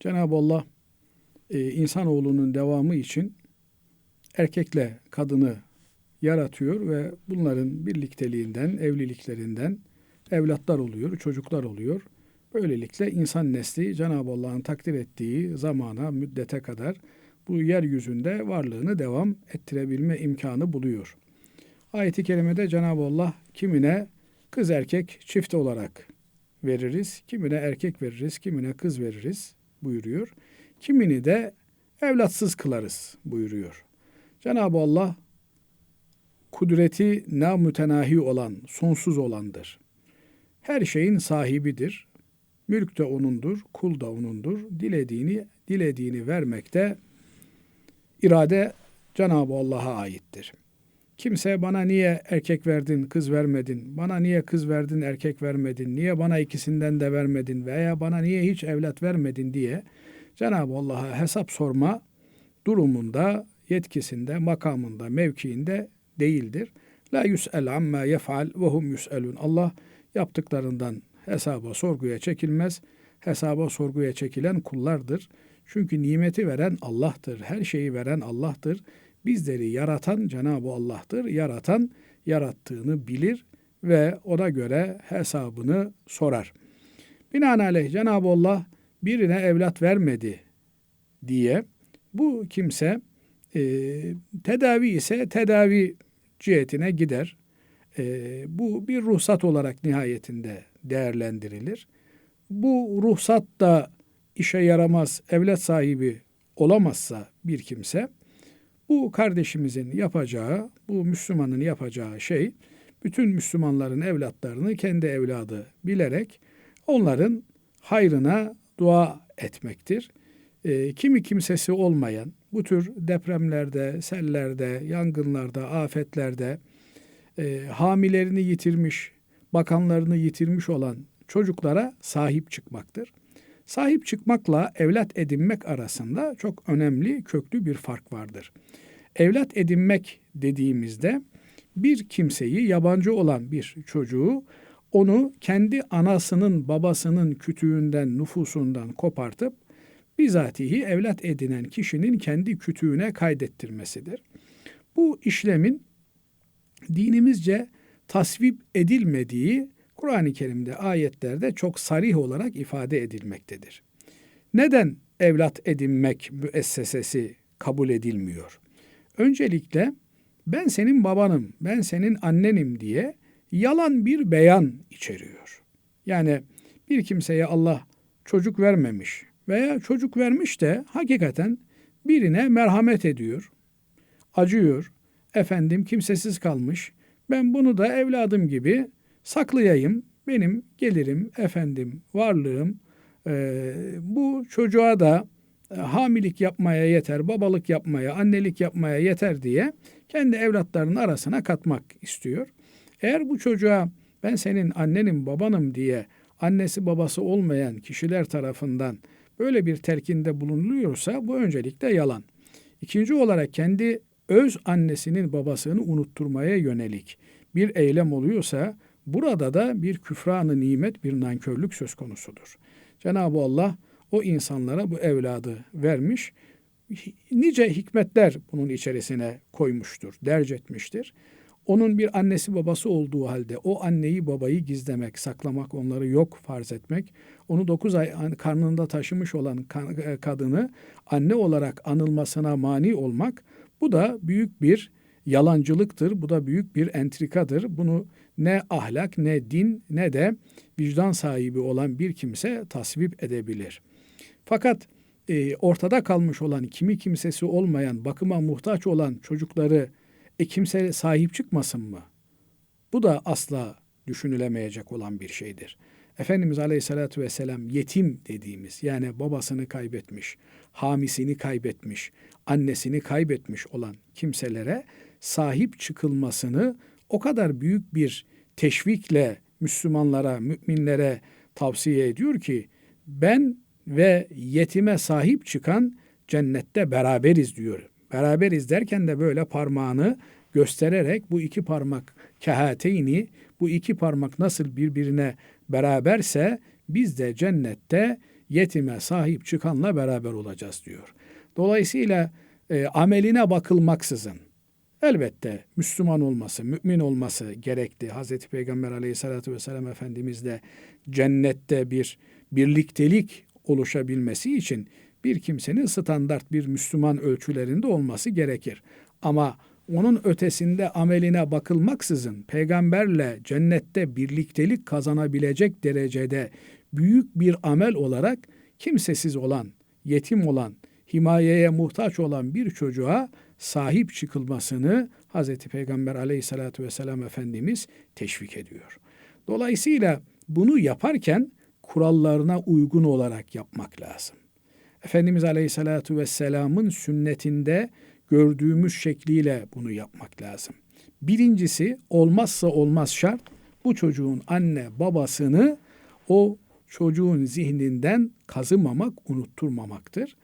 Cenab-ı Allah e, insanoğlunun devamı için erkekle kadını yaratıyor ve bunların birlikteliğinden, evliliklerinden evlatlar oluyor, çocuklar oluyor. Böylelikle insan nesli Cenab-ı Allah'ın takdir ettiği zamana, müddete kadar bu yeryüzünde varlığını devam ettirebilme imkanı buluyor. Ayet-i kerimede Cenab-ı Allah kimine kız erkek çift olarak veririz, kimine erkek veririz, kimine kız veririz buyuruyor. Kimini de evlatsız kılarız buyuruyor. Cenab-ı Allah kudreti namütenahi olan, sonsuz olandır. Her şeyin sahibidir. Mülk de O'nundur, kul da O'nundur. Dilediğini, dilediğini vermekte irade Cenab-ı Allah'a aittir. Kimse bana niye erkek verdin, kız vermedin, bana niye kız verdin, erkek vermedin, niye bana ikisinden de vermedin veya bana niye hiç evlat vermedin diye Cenab-ı Allah'a hesap sorma durumunda, yetkisinde, makamında, mevkiinde değildir. La yus'el amma yef'al ve hum yus'elun. Allah yaptıklarından hesaba sorguya çekilmez. Hesaba sorguya çekilen kullardır. Çünkü nimeti veren Allah'tır. Her şeyi veren Allah'tır. Bizleri yaratan Cenab-ı Allah'tır. Yaratan yarattığını bilir ve ona göre hesabını sorar. Binaenaleyh Cenab-ı Allah birine evlat vermedi diye bu kimse e, tedavi ise tedavi cihetine gider. E, bu bir ruhsat olarak nihayetinde değerlendirilir. Bu ruhsat da işe yaramaz, evlat sahibi olamazsa bir kimse, bu kardeşimizin yapacağı, bu Müslümanın yapacağı şey, bütün Müslümanların evlatlarını kendi evladı bilerek onların hayrına dua etmektir. E, kimi kimsesi olmayan, bu tür depremlerde, sellerde, yangınlarda, afetlerde e, hamilerini yitirmiş, bakanlarını yitirmiş olan çocuklara sahip çıkmaktır. Sahip çıkmakla evlat edinmek arasında çok önemli, köklü bir fark vardır. Evlat edinmek dediğimizde bir kimseyi yabancı olan bir çocuğu onu kendi anasının babasının kütüğünden, nüfusundan kopartıp bizatihi evlat edinen kişinin kendi kütüğüne kaydettirmesidir. Bu işlemin dinimizce tasvip edilmediği Kur'an-ı Kerim'de ayetlerde çok sarih olarak ifade edilmektedir. Neden evlat edinmek müessesesi kabul edilmiyor? Öncelikle ben senin babanım, ben senin annenim diye yalan bir beyan içeriyor. Yani bir kimseye Allah çocuk vermemiş veya çocuk vermiş de hakikaten birine merhamet ediyor, acıyor, efendim kimsesiz kalmış, ben bunu da evladım gibi saklayayım, benim gelirim, efendim varlığım, e, bu çocuğa da hamilik yapmaya yeter, babalık yapmaya, annelik yapmaya yeter diye kendi evlatlarının arasına katmak istiyor. Eğer bu çocuğa ben senin annenim, babanım diye annesi babası olmayan kişiler tarafından böyle bir telkinde bulunuluyorsa bu öncelikle yalan. İkinci olarak kendi öz annesinin babasını unutturmaya yönelik bir eylem oluyorsa burada da bir küfranı nimet, bir nankörlük söz konusudur. Cenab-ı Allah o insanlara bu evladı vermiş. Nice hikmetler bunun içerisine koymuştur, derc etmiştir. Onun bir annesi babası olduğu halde o anneyi babayı gizlemek, saklamak, onları yok farz etmek, onu dokuz ay karnında taşımış olan e, kadını anne olarak anılmasına mani olmak, bu da büyük bir yalancılıktır, bu da büyük bir entrikadır. Bunu ne ahlak, ne din, ne de vicdan sahibi olan bir kimse tasvip edebilir. Fakat e, ortada kalmış olan, kimi kimsesi olmayan, bakıma muhtaç olan çocukları e kimse sahip çıkmasın mı? Bu da asla düşünülemeyecek olan bir şeydir. Efendimiz Aleyhisselatü Vesselam yetim dediğimiz yani babasını kaybetmiş, hamisini kaybetmiş, annesini kaybetmiş olan kimselere sahip çıkılmasını o kadar büyük bir teşvikle Müslümanlara, müminlere tavsiye ediyor ki ben ve yetime sahip çıkan cennette beraberiz diyor. Beraberiz derken de böyle parmağını göstererek bu iki parmak kehateyni, bu iki parmak nasıl birbirine beraberse biz de cennette yetime sahip çıkanla beraber olacağız diyor. Dolayısıyla e, ameline bakılmaksızın elbette Müslüman olması, mümin olması gerekti. Hazreti Peygamber aleyhissalatü vesselam Efendimiz de cennette bir birliktelik oluşabilmesi için bir kimsenin standart bir Müslüman ölçülerinde olması gerekir. Ama onun ötesinde ameline bakılmaksızın peygamberle cennette birliktelik kazanabilecek derecede büyük bir amel olarak kimsesiz olan, yetim olan, himayeye muhtaç olan bir çocuğa sahip çıkılmasını Hz. Peygamber aleyhissalatü vesselam Efendimiz teşvik ediyor. Dolayısıyla bunu yaparken kurallarına uygun olarak yapmak lazım. Efendimiz aleyhissalatü vesselamın sünnetinde gördüğümüz şekliyle bunu yapmak lazım. Birincisi olmazsa olmaz şart bu çocuğun anne babasını o çocuğun zihninden kazımamak, unutturmamaktır.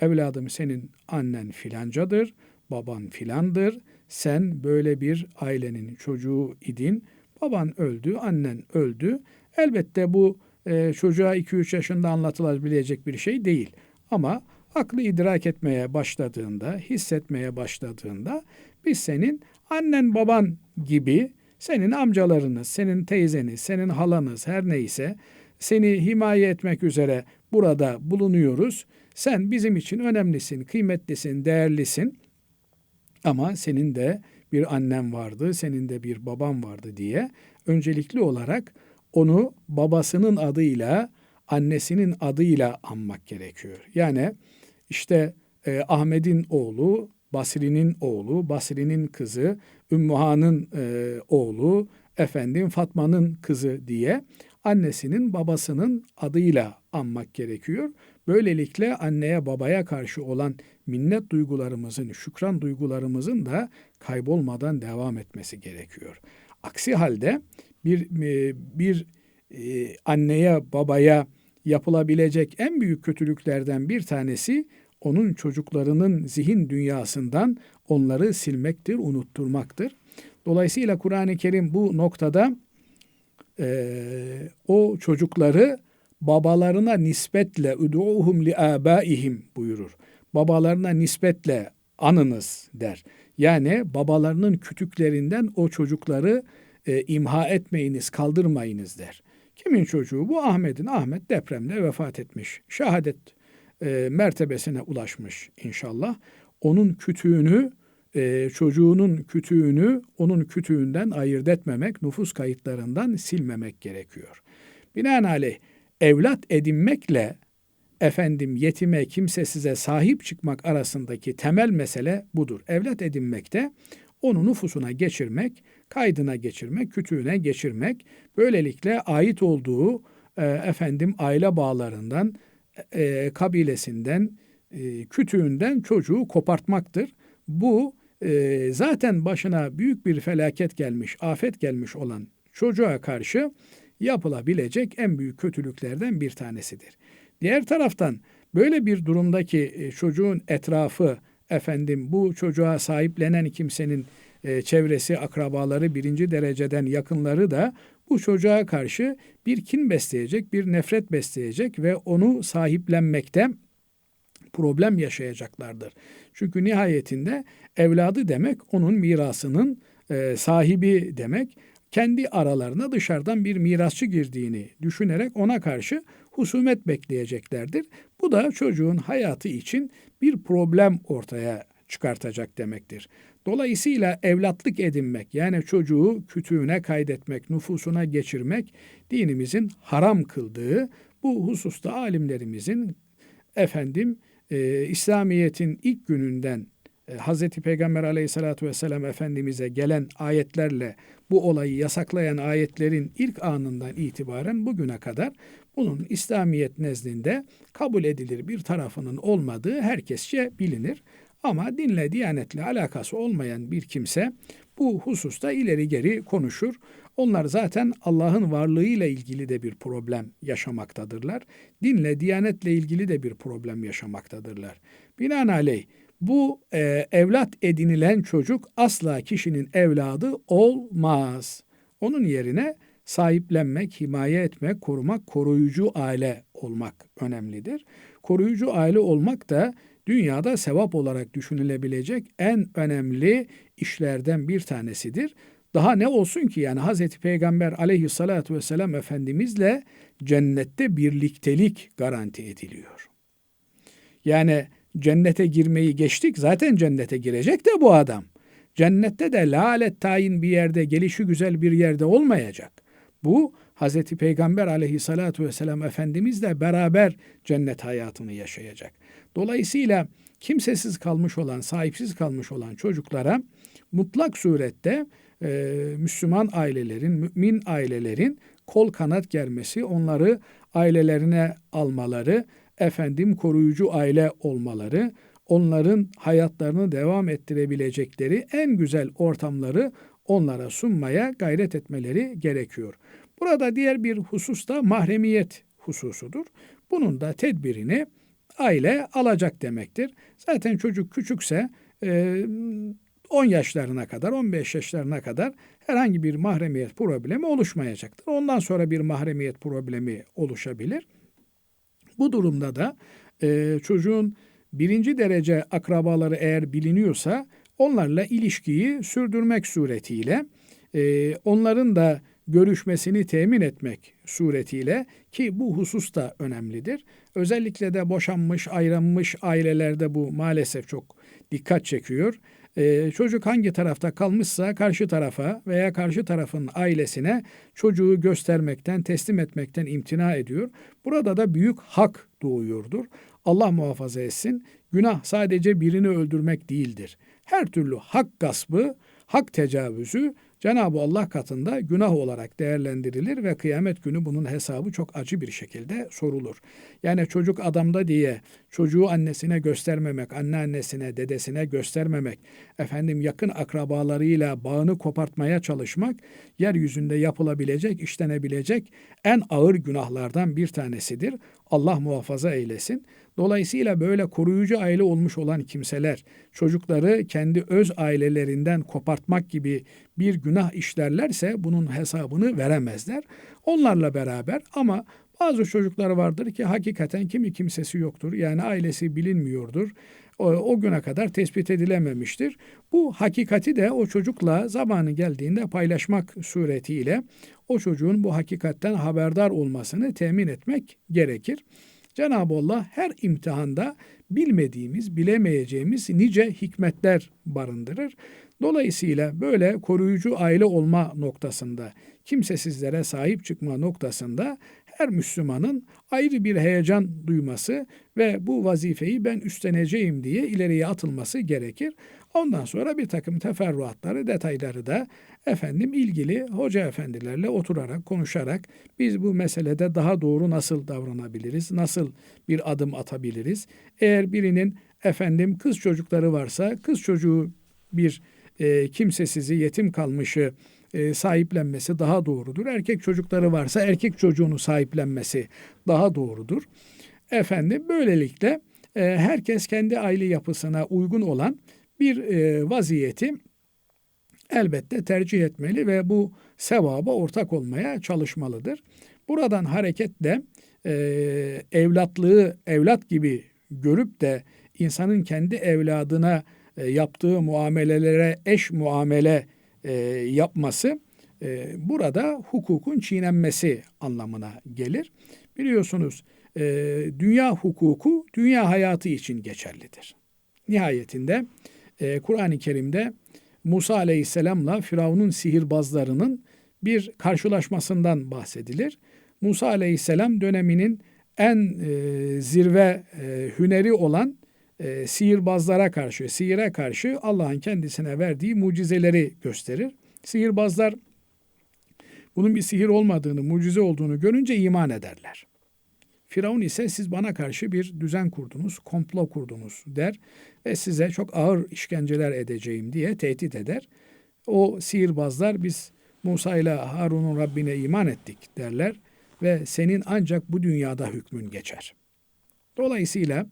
Evladım senin annen filancadır, baban filandır. Sen böyle bir ailenin çocuğu idin. Baban öldü, annen öldü. Elbette bu e, çocuğa 2-3 yaşında anlatılabilecek bir şey değil. Ama aklı idrak etmeye başladığında, hissetmeye başladığında biz senin annen baban gibi senin amcalarınız, senin teyzeniz, senin halanız her neyse seni himaye etmek üzere burada bulunuyoruz. Sen bizim için önemlisin, kıymetlisin, değerlisin. Ama senin de bir annen vardı, senin de bir baban vardı diye öncelikli olarak onu babasının adıyla, annesinin adıyla anmak gerekiyor. Yani işte e, Ahmet'in oğlu, Basri'nin oğlu, Basri'nin kızı, Ümmühan'ın e, oğlu, efendim Fatma'nın kızı diye annesinin babasının adıyla anmak gerekiyor. Böylelikle anneye babaya karşı olan minnet duygularımızın, şükran duygularımızın da kaybolmadan devam etmesi gerekiyor. Aksi halde bir e, bir e, anneye babaya yapılabilecek en büyük kötülüklerden bir tanesi onun çocuklarının zihin dünyasından onları silmektir, unutturmaktır. Dolayısıyla Kur'an-ı Kerim bu noktada e, o çocukları babalarına nispetle udu'uhum li abaihim buyurur. Babalarına nispetle anınız der. Yani babalarının kütüklerinden o çocukları e, imha etmeyiniz, kaldırmayınız der. Kimin çocuğu? Bu Ahmet'in. Ahmet depremde vefat etmiş. Şehadet e, mertebesine ulaşmış inşallah. Onun kütüğünü, e, çocuğunun kütüğünü onun kütüğünden ayırt etmemek, nüfus kayıtlarından silmemek gerekiyor. Binaenaleyh evlat edinmekle efendim yetime kimse size sahip çıkmak arasındaki temel mesele budur. Evlat edinmekte onu nüfusuna geçirmek, kaydına geçirmek, kütüğüne geçirmek, böylelikle ait olduğu e, efendim aile bağlarından, e, kabilesinden, e, kütüğünden çocuğu kopartmaktır. Bu e, zaten başına büyük bir felaket gelmiş, afet gelmiş olan çocuğa karşı yapılabilecek en büyük kötülüklerden bir tanesidir. Diğer taraftan böyle bir durumdaki e, çocuğun etrafı efendim bu çocuğa sahiplenen kimsenin e, çevresi, akrabaları, birinci dereceden yakınları da bu çocuğa karşı bir kin besleyecek, bir nefret besleyecek ve onu sahiplenmekte problem yaşayacaklardır. Çünkü nihayetinde evladı demek onun mirasının e, sahibi demek. Kendi aralarına dışarıdan bir mirasçı girdiğini düşünerek ona karşı husumet bekleyeceklerdir. Bu da çocuğun hayatı için bir problem ortaya çıkartacak demektir. Dolayısıyla evlatlık edinmek yani çocuğu kütüğüne kaydetmek, nüfusuna geçirmek dinimizin haram kıldığı bu hususta alimlerimizin efendim e, İslamiyet'in ilk gününden e, Hz. Peygamber aleyhissalatü vesselam Efendimiz'e gelen ayetlerle bu olayı yasaklayan ayetlerin ilk anından itibaren bugüne kadar bunun İslamiyet nezdinde kabul edilir bir tarafının olmadığı herkesçe bilinir. Ama dinle, diyanetle alakası olmayan bir kimse bu hususta ileri geri konuşur. Onlar zaten Allah'ın varlığıyla ilgili de bir problem yaşamaktadırlar. Dinle, diyanetle ilgili de bir problem yaşamaktadırlar. Binaenaleyh bu e, evlat edinilen çocuk asla kişinin evladı olmaz. Onun yerine sahiplenmek, himaye etmek, korumak, koruyucu aile olmak önemlidir. Koruyucu aile olmak da dünyada sevap olarak düşünülebilecek en önemli işlerden bir tanesidir. Daha ne olsun ki yani Hazreti Peygamber aleyhissalatu vesselam Efendimizle cennette birliktelik garanti ediliyor. Yani cennete girmeyi geçtik zaten cennete girecek de bu adam. Cennette de lalet tayin bir yerde, gelişi güzel bir yerde olmayacak. Bu Hazreti Peygamber aleyhissalatu vesselam Efendimizle beraber cennet hayatını yaşayacak. Dolayısıyla kimsesiz kalmış olan, sahipsiz kalmış olan çocuklara mutlak surette e, Müslüman ailelerin, mümin ailelerin kol kanat germesi, onları ailelerine almaları, efendim koruyucu aile olmaları, onların hayatlarını devam ettirebilecekleri en güzel ortamları onlara sunmaya gayret etmeleri gerekiyor. Burada diğer bir husus da mahremiyet hususudur. Bunun da tedbirini aile alacak demektir. Zaten çocuk küçükse 10 yaşlarına kadar, 15 yaşlarına kadar herhangi bir mahremiyet problemi oluşmayacaktır. Ondan sonra bir mahremiyet problemi oluşabilir. Bu durumda da e, çocuğun birinci derece akrabaları eğer biliniyorsa onlarla ilişkiyi sürdürmek suretiyle e, onların da görüşmesini temin etmek suretiyle ki bu husus da önemlidir. Özellikle de boşanmış, ayrılmış ailelerde bu maalesef çok dikkat çekiyor. Ee, çocuk hangi tarafta kalmışsa karşı tarafa veya karşı tarafın ailesine çocuğu göstermekten, teslim etmekten imtina ediyor. Burada da büyük hak doğuyordur. Allah muhafaza etsin. Günah sadece birini öldürmek değildir. Her türlü hak gaspı, hak tecavüzü Cenab-ı Allah katında günah olarak değerlendirilir ve kıyamet günü bunun hesabı çok acı bir şekilde sorulur. Yani çocuk adamda diye çocuğu annesine göstermemek, anneannesine, dedesine göstermemek, efendim yakın akrabalarıyla bağını kopartmaya çalışmak yeryüzünde yapılabilecek, işlenebilecek en ağır günahlardan bir tanesidir. Allah muhafaza eylesin. Dolayısıyla böyle koruyucu aile olmuş olan kimseler çocukları kendi öz ailelerinden kopartmak gibi bir günah işlerlerse bunun hesabını veremezler. Onlarla beraber ama bazı çocuklar vardır ki hakikaten kimi kimsesi yoktur. Yani ailesi bilinmiyordur. O, güne kadar tespit edilememiştir. Bu hakikati de o çocukla zamanı geldiğinde paylaşmak suretiyle o çocuğun bu hakikatten haberdar olmasını temin etmek gerekir. Cenab-ı Allah her imtihanda bilmediğimiz, bilemeyeceğimiz nice hikmetler barındırır. Dolayısıyla böyle koruyucu aile olma noktasında, kimsesizlere sahip çıkma noktasında her Müslümanın ayrı bir heyecan duyması ve bu vazifeyi ben üstleneceğim diye ileriye atılması gerekir. Ondan sonra bir takım teferruatları, detayları da efendim ilgili hoca efendilerle oturarak, konuşarak biz bu meselede daha doğru nasıl davranabiliriz, nasıl bir adım atabiliriz? Eğer birinin efendim kız çocukları varsa kız çocuğu bir e, kimsesizi, yetim kalmışı e, sahiplenmesi daha doğrudur. Erkek çocukları varsa erkek çocuğunu sahiplenmesi daha doğrudur. Efendim böylelikle e, herkes kendi aile yapısına uygun olan bir e, vaziyeti elbette tercih etmeli ve bu sevaba ortak olmaya çalışmalıdır. Buradan hareketle e, evlatlığı evlat gibi görüp de insanın kendi evladına e, yaptığı muamelelere eş muamele e, yapması e, burada hukukun çiğnenmesi anlamına gelir. Biliyorsunuz e, dünya hukuku dünya hayatı için geçerlidir. Nihayetinde e, Kur'an-ı Kerim'de Musa Aleyhisselam'la Firavun'un sihirbazlarının bir karşılaşmasından bahsedilir. Musa Aleyhisselam döneminin en e, zirve e, hüneri olan e, sihirbazlara karşı, sihire karşı Allah'ın kendisine verdiği mucizeleri gösterir. Sihirbazlar bunun bir sihir olmadığını, mucize olduğunu görünce iman ederler. Firavun ise siz bana karşı bir düzen kurdunuz, komplo kurdunuz der ve size çok ağır işkenceler edeceğim diye tehdit eder. O sihirbazlar biz Musa ile Harun'un Rabbine iman ettik derler ve senin ancak bu dünyada hükmün geçer. Dolayısıyla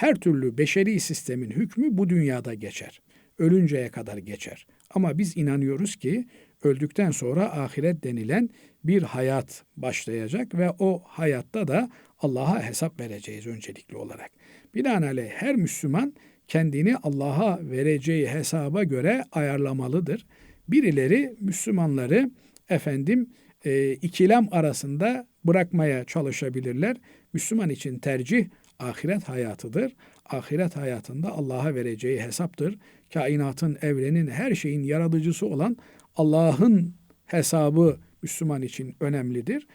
her türlü beşeri sistemin hükmü bu dünyada geçer. Ölünceye kadar geçer. Ama biz inanıyoruz ki öldükten sonra ahiret denilen bir hayat başlayacak ve o hayatta da Allah'a hesap vereceğiz öncelikli olarak. Binaenaleyh her Müslüman kendini Allah'a vereceği hesaba göre ayarlamalıdır. Birileri Müslümanları efendim e, ikilem arasında bırakmaya çalışabilirler. Müslüman için tercih ahiret hayatıdır. Ahiret hayatında Allah'a vereceği hesaptır. Kainatın, evrenin, her şeyin yaratıcısı olan Allah'ın hesabı Müslüman için önemlidir.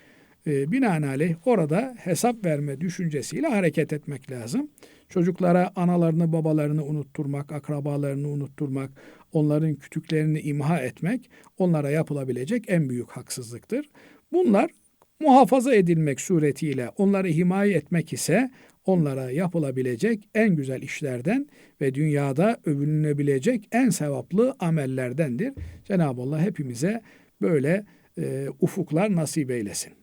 E, binaenaleyh orada hesap verme düşüncesiyle hareket etmek lazım. Çocuklara analarını, babalarını unutturmak, akrabalarını unutturmak, onların kütüklerini imha etmek onlara yapılabilecek en büyük haksızlıktır. Bunlar muhafaza edilmek suretiyle onları himaye etmek ise onlara yapılabilecek en güzel işlerden ve dünyada övünülebilecek en sevaplı amellerdendir. Cenab-ı Allah hepimize böyle e, ufuklar nasip eylesin.